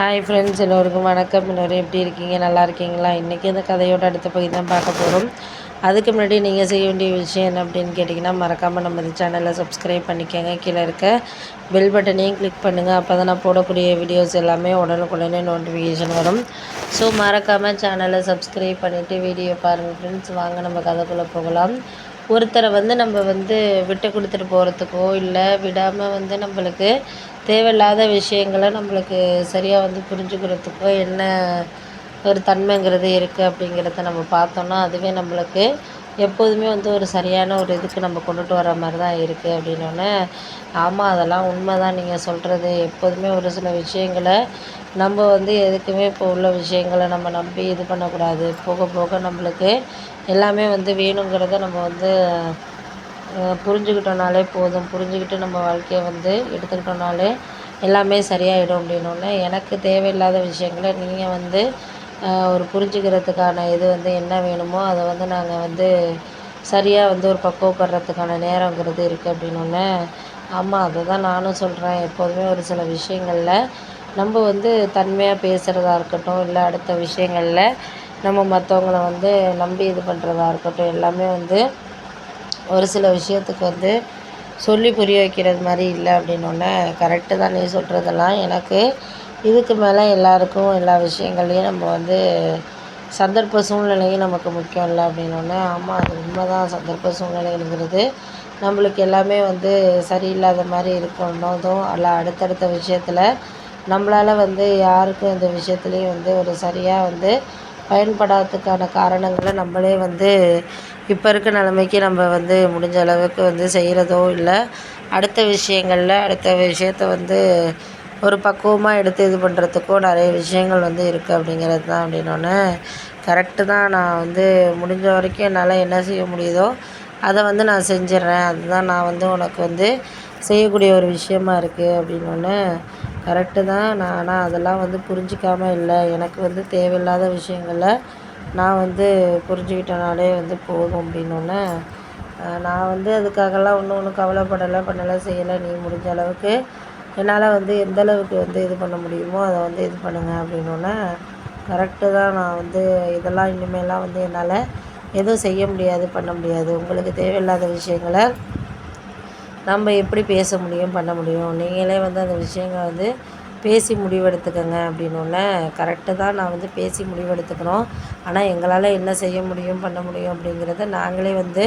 Hi friends எல்லோருக்கும் வணக்கம். எல்லோரும் எப்படி இருக்கீங்க? நல்லா இருக்கீங்களா? இன்றைக்கி இந்த கதையோட அடுத்த பகுதி தான் பார்க்க போகிறோம் அதுக்கு முன்னாடி நீங்கள் செய்ய வேண்டிய விஷயம் என்ன அப்படின்னு கேட்டிங்கன்னா மறக்காமல் நம்ம இந்த சேனலை சப்ஸ்கிரைப் பண்ணிக்கோங்க. கீழே இருக்க பெல் பட்டனையும் கிளிக் பண்ணுங்கள் அப்போ தான் நான் போடக்கூடிய வீடியோஸ் எல்லாமே உடனுக்குடனே நோட்டிஃபிகேஷன் வரும். ஸோ மறக்காமல் சேனலை சப்ஸ்கிரைப் பண்ணிவிட்டு வீடியோ பாருங்கள் ஃப்ரெண்ட்ஸ் வாங்க நம்ம கதைக்குள்ளே போகலாம். ஒருத்தரை வந்து நம்ம வந்து விட்டு கொடுத்துட்டு போகிறதுக்கோ இல்லை விடாமல் வந்து நம்மளுக்கு தேவையில்லாத விஷயங்களை நம்மளுக்கு சரியாக வந்து புரிஞ்சுக்கிறதுக்கோ என்ன ஒரு தன்மைங்கிறது இருக்குது அப்படிங்கிறத நம்ம பார்த்தோன்னா அதுவே நம்மளுக்கு எப்போதுமே வந்து ஒரு சரியான ஒரு இதுக்கு நம்ம கொண்டுட்டு வர மாதிரி தான் இருக்குது அப்படின்னோடனே ஆமாம் அதெல்லாம் உண்மை தான் நீங்கள் சொல்கிறது எப்போதுமே ஒரு சில விஷயங்களை நம்ம வந்து எதுக்குமே இப்போ உள்ள விஷயங்களை நம்ம நம்பி இது பண்ணக்கூடாது. போக போக நம்மளுக்கு எல்லாமே வந்து வேணுங்கிறத நம்ம வந்து புரிஞ்சுக்கிட்டோனாலே போதும். புரிஞ்சுக்கிட்டு நம்ம வாழ்க்கையை வந்து எடுத்துக்கிட்டோனாலே எல்லாமே சரியாயிடும் அப்படின்னோடனே எனக்கு தேவையில்லாத விஷயங்களை நீங்கள் வந்து ஒரு புரிஞ்சுக்கிறதுக்கான இது வந்து என்ன வேணுமோ அதை வந்து நாங்கள் வந்து சரியாக வந்து ஒரு பக்குவப்படுறதுக்கான நேரங்கிறது இருக்குது அப்படின்னோடனே ஆமாம் அதை தான் நானும் சொல்கிறேன் எப்போதுமே ஒரு சில விஷயங்களில் நம்ம வந்து தன்மையாக பேசுகிறதா இருக்கட்டும் இல்லை அடுத்த விஷயங்களில் நம்ம மற்றவங்கள வந்து நம்பி இது பண்ணுறதா இருக்கட்டும் எல்லாமே வந்து ஒரு சில விஷயத்துக்கு வந்து சொல்லி புரிய வைக்கிறது மாதிரி இல்லை அப்படின்னோடனே கரெக்டு தான் நீ சொல்கிறதெல்லாம் எனக்கு இதுக்கு மேலே எல்லாருக்கும் எல்லா விஷயங்கள்லையும் நம்ம வந்து சந்தர்ப்ப சூழ்நிலையும் நமக்கு முக்கியம் இல்லை அப்படின்னோடனே ஆமாம் அது உண்மை தான் சந்தர்ப்ப சூழ்நிலைங்கிறது நம்மளுக்கு எல்லாமே வந்து சரியில்லாத மாதிரி இருக்கணுதும் அல்ல அடுத்தடுத்த விஷயத்தில் நம்மளால் வந்து யாருக்கும் இந்த விஷயத்துலேயும் வந்து ஒரு சரியாக வந்து பயன்படாததுக்கான காரணங்களை நம்மளே வந்து இப்போ இருக்க நிலமைக்கு நம்ம வந்து முடிஞ்ச அளவுக்கு வந்து செய்கிறதோ இல்லை அடுத்த விஷயங்களில் அடுத்த விஷயத்த வந்து ஒரு பக்குவமாக எடுத்து இது பண்ணுறதுக்கும் நிறைய விஷயங்கள் வந்து இருக்குது அப்படிங்கிறது தான் அப்படின்னோடனே கரெக்டு தான். நான் வந்து முடிஞ்ச வரைக்கும் என்னால் என்ன செய்ய முடியுதோ அதை வந்து நான் செஞ்சிடுறேன். அதுதான் நான் வந்து உனக்கு வந்து செய்யக்கூடிய ஒரு விஷயமா இருக்குது அப்படின்னோடனே கரெக்டு தான். நான் ஆனால் அதெல்லாம் வந்து புரிஞ்சிக்காமல் இல்லை. எனக்கு வந்து தேவையில்லாத விஷயங்களை நான் வந்து புரிஞ்சுக்கிட்டனாலே வந்து போதும் அப்படின்னோடனே நான் வந்து அதுக்காகலாம் ஒன்றும் ஒன்றும் கவலைப்படலை. பண்ணலை செய்யலை. நீ முடிஞ்ச அளவுக்கு என்னால் வந்து எந்தளவுக்கு வந்து இது பண்ண முடியுமோ அதை வந்து இது பண்ணுங்கள் அப்படின்னோடனே கரெக்டு தான் நான் வந்து இதெல்லாம் இனிமேலாம் வந்து என்னால் எதுவும் செய்ய முடியாது பண்ண முடியாது. உங்களுக்கு தேவையில்லாத விஷயங்களை நம்ம எப்படி பேச முடியும் பண்ண முடியும்? நீங்களே வந்து அந்த விஷயங்களை வந்து பேசி முடிவெடுத்துக்கோங்க அப்படின்னோடனே கரெக்டு தான் நான் வந்து பேசி முடிவெடுத்துக்கணும். ஆனால் எங்களால் என்ன செய்ய முடியும் பண்ண முடியும் அப்படிங்கிறத நாங்களே வந்து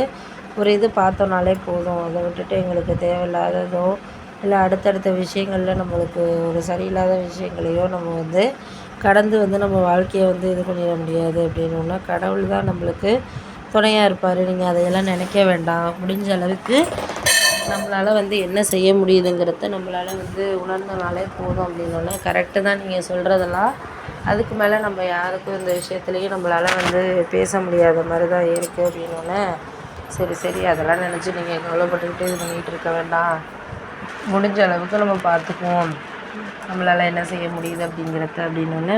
ஒரு இது பார்த்தோன்னாலே போதும். அதை விட்டுட்டு எங்களுக்கு தேவையில்லாததோ இல்லை அடுத்தடுத்த விஷயங்களில் நம்மளுக்கு ஒரு சரியில்லாத விஷயங்களையோ நம்ம வந்து கடந்து வந்து நம்ம வாழ்க்கையை வந்து இது பண்ணிட முடியாது அப்படின்னோன்னா கடவுள் தான் நம்மளுக்கு துணையாக இருப்பார். நீங்கள் அதையெல்லாம் நினைக்க வேண்டாம். முடிஞ்ச அளவுக்கு நம்மளால் வந்து என்ன செய்ய முடியுதுங்கிறத நம்மளால் வந்து உணர்ந்தனாலே போதும் அப்படின்னோடனே கரெக்டு தான் நீங்கள் சொல்கிறதெல்லாம் அதுக்கு மேலே நம்ம யாருக்கும் இந்த விஷயத்துலேயும் நம்மளால் வந்து பேச முடியாத மாதிரி தான் இருக்குது அப்படின்னோடனே சரி சரி அதெல்லாம் நினச்சி நீங்கள் கவலைப்பட்டுக்கிட்டு இது பண்ணிகிட்டு இருக்க வேண்டாம். முடிஞ்ச அளவுக்கு நம்ம பார்த்துக்குவோம். நம்மளால் என்ன செய்ய முடியுது அப்படிங்கிறத அப்படின்னோடனே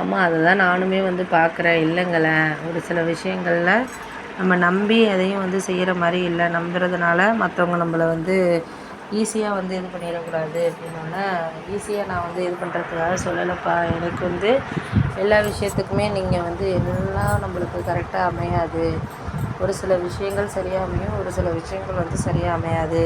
ஆமாம் அதை தான் நானுமே வந்து பார்க்குறேன். இல்லைங்களேன் ஒரு சில விஷயங்களில் நம்ம நம்பி எதையும் வந்து செய்கிற மாதிரி இல்லை. நம்புறதுனால மற்றவங்க நம்மளை வந்து ஈஸியாக வந்து இது பண்ணிடக்கூடாது அப்படின்னோடனே ஈஸியாக நான் வந்து இது பண்ணுறதுக்காக சொல்லலைப்பா. எனக்கு வந்து எல்லா விஷயத்துக்குமே நீங்கள் வந்து எல்லாம் நம்மளுக்கு கரெக்டாக அமையாது. ஒரு சில விஷயங்கள் சரியாக அமையும் ஒரு சில விஷயங்கள் வந்து சரியாக அமையாது.